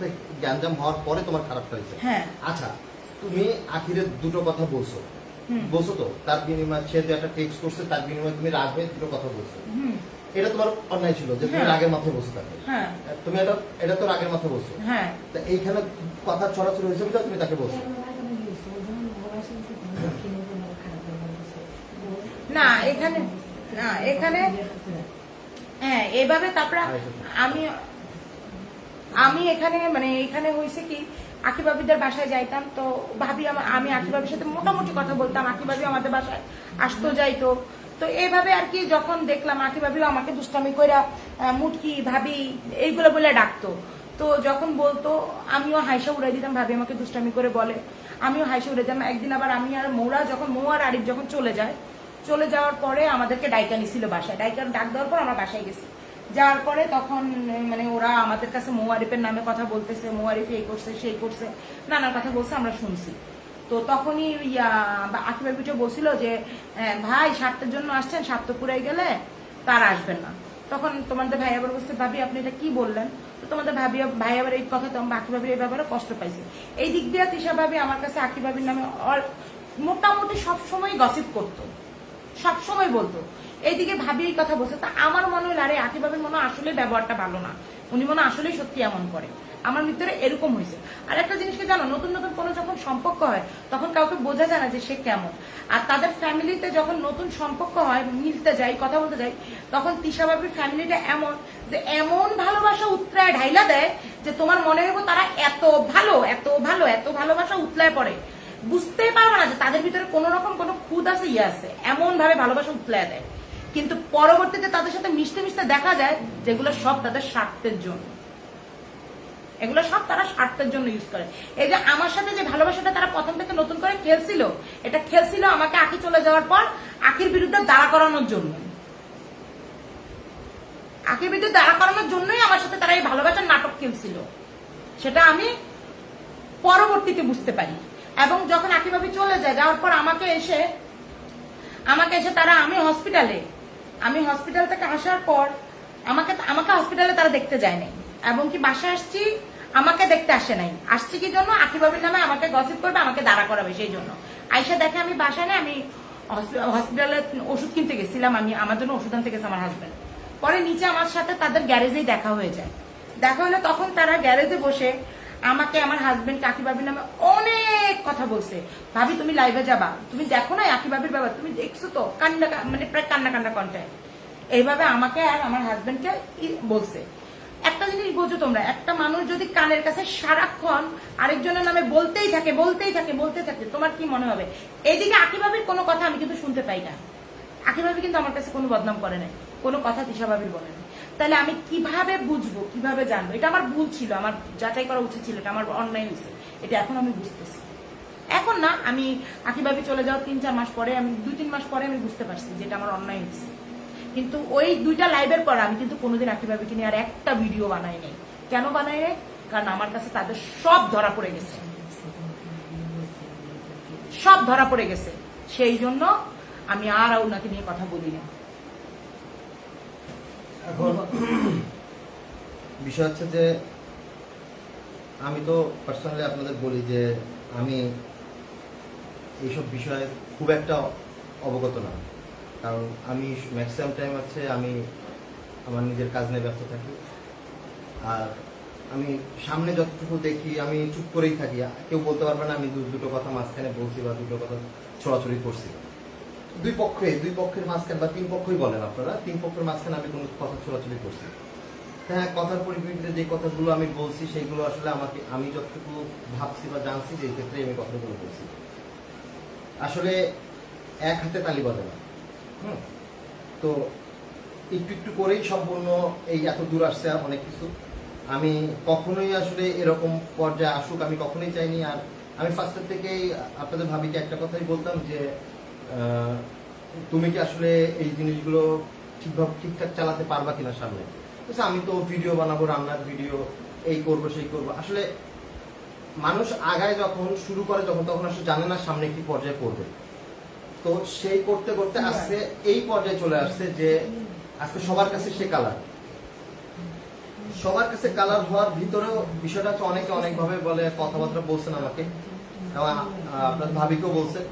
সাথে গ্যাঞ্জাম হওয়ার পরে তোমার খারাপটা হয়েছে? হ্যাঁ। আচ্ছা তুমি আখিরের দুটো কথা বলছো। বলছো তো তার বিনিময়ে সে যে একটা টেক্সট করছে তার বিনিময়ে তুমি রাগ হয়ে দুটো কথা বলছো। এটা তোমার অন্যায় ছিল যে তুমি হ্যাঁ। রাগের মাথায় বসে থাকো হ্যাঁ। তুমি এটা এটা তো রাগের মাথায় হ্যাঁ। তা এইখানে কথা ছড়াছড়ি হয়েছে বলে তুমি তাকে বলছো? না এখানে না এখানে হ্যাঁ এভাবে তারপরে আমি আমি এখানে মানে এখানে হয়েছে কি আখি বাবিদের বাসায় যাইতাম, তো ভাবি আমি আখি বাবির সাথে মোটামুটি কথা বলতাম আখি ভাবি আমাদের বাসায় আসতো, যাইতো। তো এইভাবে আর কি যখন দেখলাম আখি ভাবিও আমাকে দুষ্টামি কইরা মুটকি, ভাবি এইগুলো বলে ডাকতো। তো যখন বলতো, আমিও হাইসা উড়াই দিতাম, ভাবি আমাকে দুষ্টামি করে বলে। আমিও হাইসা উড়াই দিতাম, একদিন আবার আমি আর মৌরা, যখন মৌ আর আরিফ যখন চলে যায়, চলে যাওয়ার পরে আমাদেরকে ডাইকা নিছিল বাসায়। ডাইকা ডাক দেওয়ার পর আমরা বাসায় গেছি। যাওয়ার পরে তখন মানে ওরা আমাদের কাছে মৌয়ারিফের নামে কথা বলতেছে, মৌয়ারিফ এই করছে, সেই করছে, নানার কথা বলছে, আমরা শুনছি। তো তখনই আকিবার পিঠে বলছিল যে ভাই স্বার্থের জন্য আসছেন পুরাই গেলে তার আসবেন না। তখন তোমাদের ভাই আবার বলছে, ভাবি, আপনি এটা কি বললেন? তো তোমাদের ভাবি, ভাই আবার এই কথা তো আকি ভাবির এই ব্যাপারে কষ্ট পাইছে। এই দিক দিয়ে তিশা ভাবি আমার কাছে আকি ভাবির নামে মোটামুটি সবসময় গসিপ করতো। সবসময় বলতো। এইদিকে ভাবি এই কথা বলছে। তা আমার মনে হলো, আরে আকি ভাবির মনে হয় আসলে ব্যবহারটা ভালো না। উনি মনে হয় আসলেই সত্যি এমন করে। আমার ভিতরে এরকম হয়েছে। আর একটা জিনিস কি জানো, নতুন নতুন কোনো যখন সম্পর্ক হয়, তখন কাউকে বোঝা যায় না যে সে কেমন। আর তাদের ফ্যামিলিতে যখন নতুন সম্পর্ক হয়, মিলতে যায়, কথা বলতে যায়, তখন তিশা বাবির ফ্যামিলিটা এমন যে এমন ভালোবাসা উত্তরায় ঢাইলা দেয় যে তোমার মনে হইব তারা এত ভালো এত ভালো, এত ভালোবাসা উতলায় পড়ে। বুঝতেই পারবে না যে তাদের ভিতরে কোন রকম কোনো খুদ আছে ইয়ে আছে। এমন ভাবে ভালোবাসা উতলায় দেয়। কিন্তু পরবর্তীতে তাদের সাথে মিশতে মিশতে দেখা যায় যেগুলো সব তাদের স্বার্থের জন্য। এগুলো সব তারা স্বার্থের জন্য ইউজ করে। এই যে আমার সাথে যে ভালোবাসাটা তারা প্রথম থেকে নতুন করে খেলছিল, এটা খেলছিল আমাকে আঁকি চলে যাওয়ার পর আঁকির বিরুদ্ধে দাঁড়া করানোর জন্য। আঁকির বিরুদ্ধে দাঁড়া করানোর জন্যই আমার সাথে তারা এই ভালোবাসার নাটক খেলছিল। সেটা আমি পরবর্তীতে বুঝতে পারি। এবং যখন আঁকিভাবে চলে যায়, যাওয়ার পর আমাকে এসে আমাকে এসে তারা আমি হসপিটালে আমি হসপিটাল থেকে আসার পর আমাকে আমাকে হসপিটালে তারা দেখতে যায় নাই। এবং কি বাসায় আসছি, আমাকে দেখতে আসে নাই। আসছি কি জন্য? আকিবাবির নামে আমাকে গসিপ করবে, আমাকে দাঁড়া করাবে সেই জন্য। আইসা দেখে আমি বাসায় নেই, আমি হসপিটালে ওষুধ কিনতে গেছিলাম, আমি আমার জন্য ওষুধ আনতে গেছে আমার হাজবেন্ড পরে নিচে আমার সাথে তাদের গ্যারেজেই দেখা হয়ে যায়। দেখা হলে তখন তারা গ্যারেজে বসে আমাকে আমার হাজবেন্ড কাকিবাবির নামে অনেক কথা বলছে। ভাবি, তুমি লাইভে যাবা। তুমি দেখো না আকিবাবির বাবা তুমি দেখছ তো, কান্না মানে প্রায় কান্না কান্না কন্টায় এইভাবে আমাকে আর আমার হাজবেন্ডকে বলছে। একটা জিনিস বোঝো তোমরা, একটা মানুষ যদি কানের কাছে সারাক্ষণ আরেকজনের নামে বলতেই থাকে বলতেই থাকে বলতে থাকে, তোমার কি মনে হবে? এইদিকে আকিবাবির কোনো কথা আমি কিন্তু শুনতে পাই না। আকিভাবি কিন্তু আমার কাছে কোনো বদনাম করে নাই, কোনো কথা দিশাভাবির বলে নাই। তাহলে আমি কীভাবে বুঝব, কীভাবে জানব? এটা আমার ভুল ছিল, আমার যাচাই করা উচিত ছিল, এটা আমার অন্যায় হয়েছে। এটা এখন আমি বুঝতেছি। এখন না, আমি আকিভাবি চলে যাওয়ার তিন চার মাস পরে, আমি দুই তিন মাস পরে আমি বুঝতে পারছি যে এটা আমার অন্যায় হয়েছে। কিন্তু ওই দুইটা লাইভের পর আমি কিন্তু কোনোদিন আকিভাবিকে নিয়ে আর একটা ভিডিও বানাই নাই। কেন বানাই নাই? কারণ আমার কাছে তাদের সব ধরা পড়ে গেছে। সব ধরা পড়ে গেছে। সেই জন্য আমি আর ওনাকে নিয়ে কথা বলি না। এখন বিষয় হচ্ছে যে আমি তো পার্সোনালি আপনাদের বলি যে আমি এইসব বিষয়ে খুব একটা অবগত না। কারণ আমি ম্যাক্সিমাম টাইম হচ্ছে আমি আমার নিজের কাজ নিয়ে ব্যস্ত থাকি। আর আমি সামনে যতটুকু দেখি, আমি চুপ করেই থাকি। কেউ বলতে পারবে না আমি দুটো কথা মাঝখানে বলছি বা দুটো কথা ছড়াছড়ি করছি। দুই পক্ষে, দুই পক্ষের মাঝখানে বা তিন পক্ষই বলেন আপনারা, তিন পক্ষের মাঝখানে আমি কোনো কথা ছোড়াছড়ি করছি হ্যাঁ কথার পরিপ্রেক্ষিতে যে কথাগুলো আমি বলছি, সেগুলো আসলে আমাকে, আমি যতটুকু ভাবছি বা জানছি যে ক্ষেত্রে আমি কথাগুলো বলছি। আসলে এক হাতে তালি বাজে না? তো একটু একটু করেই সম্পূর্ণ এই এত দূর আসছে অনেক কিছু। আমি কখনোই আসলে এরকম পর্যায়ে আসুক আমি কখনোই চাইনি। আর আমি ফার্স্টের থেকেই আপনাদের ভাবিকে একটা কথাই বলতাম যে তুমি কি আসলে এই জিনিসগুলো ঠিকভাবে ঠিকঠাক চালাতে পারবা কিনা সামনে? আমি তো ভিডিও বানাবো রান্নার ভিডিও এই করব সেই করব। আসলে মানুষ আগায় যখন শুরু করে যখন তখন আসলে জানে না সামনে কি পর্যায়ে পড়বে। তো সেই করতে করতে আসছে এই পর্যায়ে চলে আসছে যে আজকে সবার কাছে সে কালার সবার কাছে কালার হওয়ার ভিতরেও বিষয়টা হচ্ছে অনেকে অনেকভাবে বলে কথাবার্তা বলছেন আমাকে। আপনার ভাবিকেও বলছেন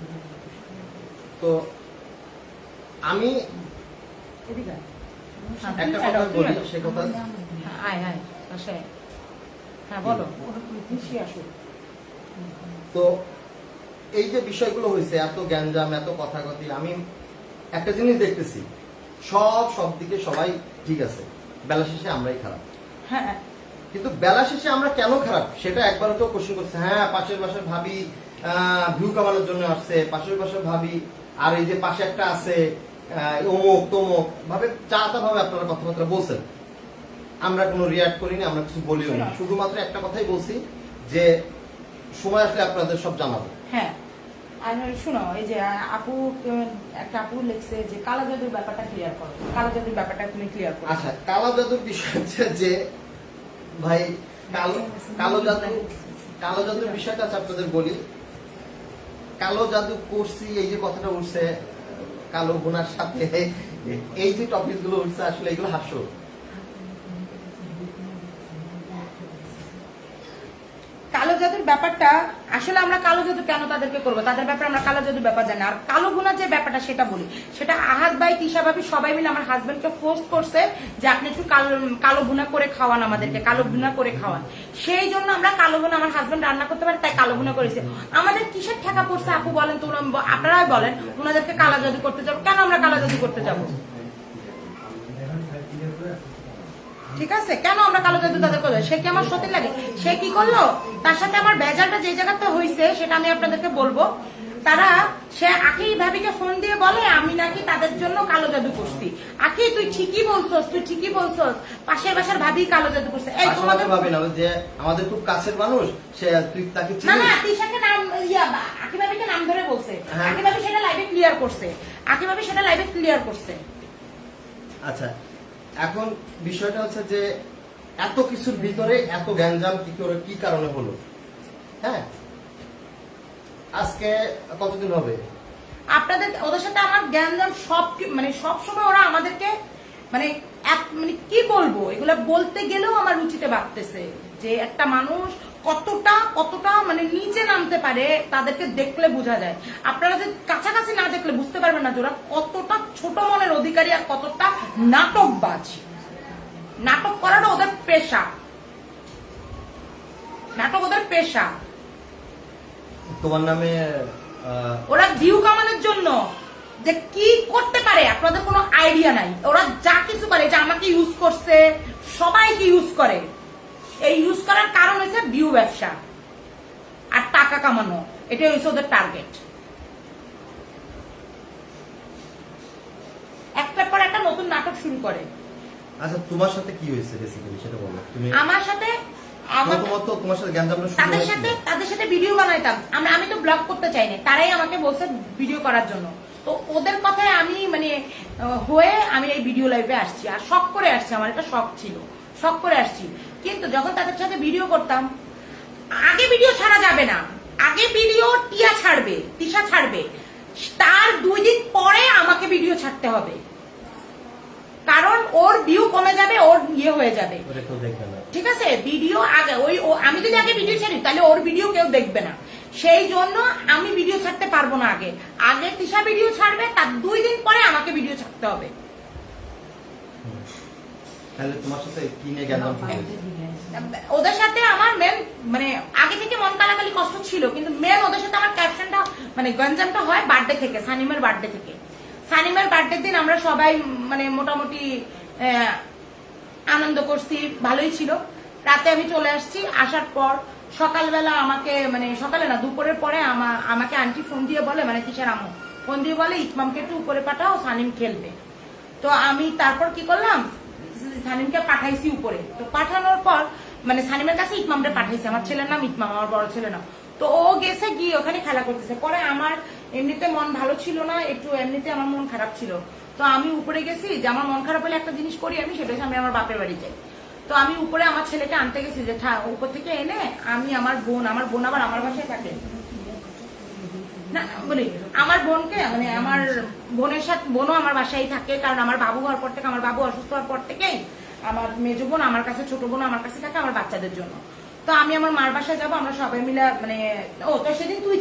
তো আমি একটা কথা বলি সে কথা আয় আয় হ্যাঁ বলো। তো এই যে বিষয়গুলো হয়েছে এত গ্যাঞ্জাম এত আমি একটা জিনিস দেখতেছি সব সব দিকে সবাই ঠিক আছে। বেলা শেষে আমরাই খারাপ। হ্যাঁ। কিন্তু বেলা শেষে আমরা কেন খারাপ? সেটা একবারও তো কোশ্চেন করছে হ্যাঁ পাশের বাসার ভাবি ভিউ কামানোর জন্য আসছে পাশের বাসার ভাবি আর এই যে পাশে একটা আছে অমুক তমুক ভাবে চা তা ভাবে আপনারা কথাবার্তা বলছেন। আমরা কোনো রিয়াক্ট করিনি আমরা কিছু বলিও না। শুধুমাত্র একটা কথাই বলছি যে সময় আসলে আপনাদের সব জানাব। হ্যাঁ। আর শুনো এই যে আপু একটা আপু লিখছে যে কালা জাদুর ব্যাপারটা ক্লিয়ার করো। কালা জাদুর ব্যাপারটা তুমি ক্লিয়ার করো। আচ্ছা কালো জাদুর বিষয় হচ্ছে যে ভাই কালো কালো জাদু কালো জাদুর বিষয়টা আছে আপনাদের বলি। কালো জাদু করছি, এই যে কথাটা উঠছে, কালো গুনার সাথে, এই যে টপিকগুলো উঠছে, আসলে এগুলো হাস্য কালো জাদুর ব্যাপারটা, আসলে আমরা কালো জাদু কেন তাদেরকে করব? তাদের ব্যাপারে আমরা কালো জাদুর ব্যাপার জানি আর কালো গুণার যে ব্যাপারটা, সেটা বলি। সেটা আহাত ভাই, তিশা ভাবি, সবাই মিলে আমার হাজবেন্ডকে ফোর্স করছে যে আপনি একটু কালো কালো গুণা করে খাওয়ান আমাদেরকে, কালো গুণা করে খাওয়ান। সেই জন্য আমরা কালো গুণা আমার হাজবেন্ড রান্না করতে পারে, তাই কালো গুণা করেছে। আমাদের কিসের ঠেকা পড়ছে আপু বলেন তো আপনারাই বলেন, ওনাদেরকে কালো জাদু করতে যাব। কেন আমরা কালো জাদু করতে যাব? ঠিক আছে? কেন আমরা কালো জাদু তাদের করব সে কি আমার সত্যি লাগে সে কি করল? তার সাথে আমার বেজালটা যে জায়গাতে হয়েছে সেটা আমি আপনাদেরকে বলব। তারা সে আখি ভাবিকে ফোন দিয়ে বলে আমি নাকি তাদের জন্য কালো জাদু করছি। আখি তুই ঠিকই বলছস তুই ঠিকই বলছস। পাশের বাসার ভাবি কালো জাদু করছে। এই তোমাদের ভাবি না যে আমাদের খুব কাছের মানুষ সে তুই তাকে না না তিশাকে নাম ইয়া আখি ভাবিকে নাম ধরে বলছে। হ্যাঁ। আখি ভাবি সেটা লাইভে ক্লিয়ার করছে। আখি ভাবি সেটা লাইভে ক্লিয়ার করছে। আচ্ছা এখন বিষয়টা হচ্ছে যে এত কিছুর ভিতরে এত গ্যাঞ্জাম কি করে, কি কারণে হলো? হ্যাঁ? আজকে কতদিন হবে? আপনাদের, ওদের সাথে আমার গ্যাঞ্জাম সব মানে সব সময় ওরা আমাদেরকে মানে মানে কি বলব? এগুলা বলতে গেলেও আমার রুচিতে বাড়তেছে যে একটা মানুষ কতটা কতটা মানে নিচে নামতে পারে তাদেরকে দেখলে বোঝা যায়। আপনারা যে কাছাকাছি না দেখলে বুঝতে পারবেন না যে ওরা কতটা ছোট মনের অধিকারী আর কতটা নাটকবাজ। নাটক করাটা ওদের পেশা। নাটক ওদের পেশা। তোমার নামে ওরা ভিউ কামানোর জন্য যে কি করতে পারে আপনাদের কোনো আইডিয়া নাই। ওরা যা কিছু করে যে আমাকে ইউজ করছে সবাইকে ইউজ করে। এই ইউজ করার কারণ হচ্ছে ভিউ ব্যবসা আর টাকা কামানো। এটাই হচ্ছে ওদের টার্গেট একটার পর একটা নতুন নাটক শুরু করে। আচ্ছা তোমার সাথে কি হয়েছে বেসিক্যালি সেটা বলো। তুমি আমার সাথে তোমার সাথে তাদের সাথে তাদের সাথে ভিডিও বানাইতাম। আমরা আমি তো ব্লগ করতে চাইনি তারাই আমাকে বলছে ভিডিও করার জন্য। তো ওদের কথায় আমি মানে হয়ে আমি এই ভিডিও লাইভে আসছি। আর শখ করে আসছি। আমার একটা শখ ছিল। শখ করে আসছি। কিন্তু যখন তাদের সাথে ভিডিও করতাম আগে ভিডিও ছাড়া যাবে না। আগে ভিডিও টিয়া ছাড়বে তিশা ছাড়বে। তার দুই দিন পরে আমাকে ভিডিও ছাড়তে হবে। কারণ ওর ভিউ কমে যাবে ওর ইয়ে হয়ে যাবে। ঠিক আছে? ভিডিও আগে ওই আমি যদি আগে ভিডিও ছাড়ি তাহলে ওর ভিডিও কেউ দেখবে না। সেই জন্য আমি ভিডিও ছাড়তে পারব না আগে। আগে তিশা ভিডিও ছাড়বে তার দুই দিন পরে আমাকে ভিডিও ছাড়তে হবে। তাহলে তোমার সাথে কি গ্যাঞ্জাম ওদের সাথে আমার মেন মানে আগে থেকে মন কালাকালি কষ্ট ছিল, কিন্তু মেন ওদের সাথে আমার ক্যাপশনটা মানে গঞ্জামটা হয় বার্থডে থেকে, সানিমের বার্থডে থেকে। সানিমের বার্থডে দিন আমরা সবাই মানে মোটামুটি আনন্দ করছি, ভালোই ছিল। রাতে আমি চলে আসছি, আসার পর সকালবেলা আমাকে মানে সকালে না, দুপুরের পরে আমা- আমাকে আন্টি ফোন দিয়ে বলে মানে কিসের আমো ফোন দিয়ে বলে, ইকমামকে একটু উপরে পাঠাও, সানিম খেলবে। তো আমি তারপর কি করলাম? সানিমকে পাঠাইছি উপরে। তো পাঠানোর পর মানে সানিমের কাছে ইকমামরে পাঠাইছি। আমার ছেলের নাম ইকমাম আমার বড় ছেলে না তো ও গেছে গিয়ে ওখানে খেলা করতেছে। পরে আমার এমনিতে মন ভালো ছিল না, একটু এমনিতে আমার মন খারাপ ছিল। তো আমি উপরে গেছি যে আমার মন খারাপ হলে একটা জিনিস করি আমি, সেটা আমি আমার বাপের বাড়ি যাই। তো আমি উপরে আমার ছেলেকে আনতে গেছি যে উপর থেকে এনে আমি আমার বোন আমার বোন আবার আমার বাসায় থাকে। না, বলি, আমার বোনকে মানে আমার বোনের সাথে, বোনও আমার বাসায় থাকে, কারণ আমার বাবু হওয়ার পর থেকে, আমার বাবু অসুস্থ হওয়ার পর থেকেই আমার মেজ বোন, আমার কাছে ছোট বোন আমার কাছে থাকে, আমার বাচ্চাদের জন্য। তো আমি আমার মার বাসায় যাব, আমরা সবাই মিলে মানে ও, তো সেদিন তুই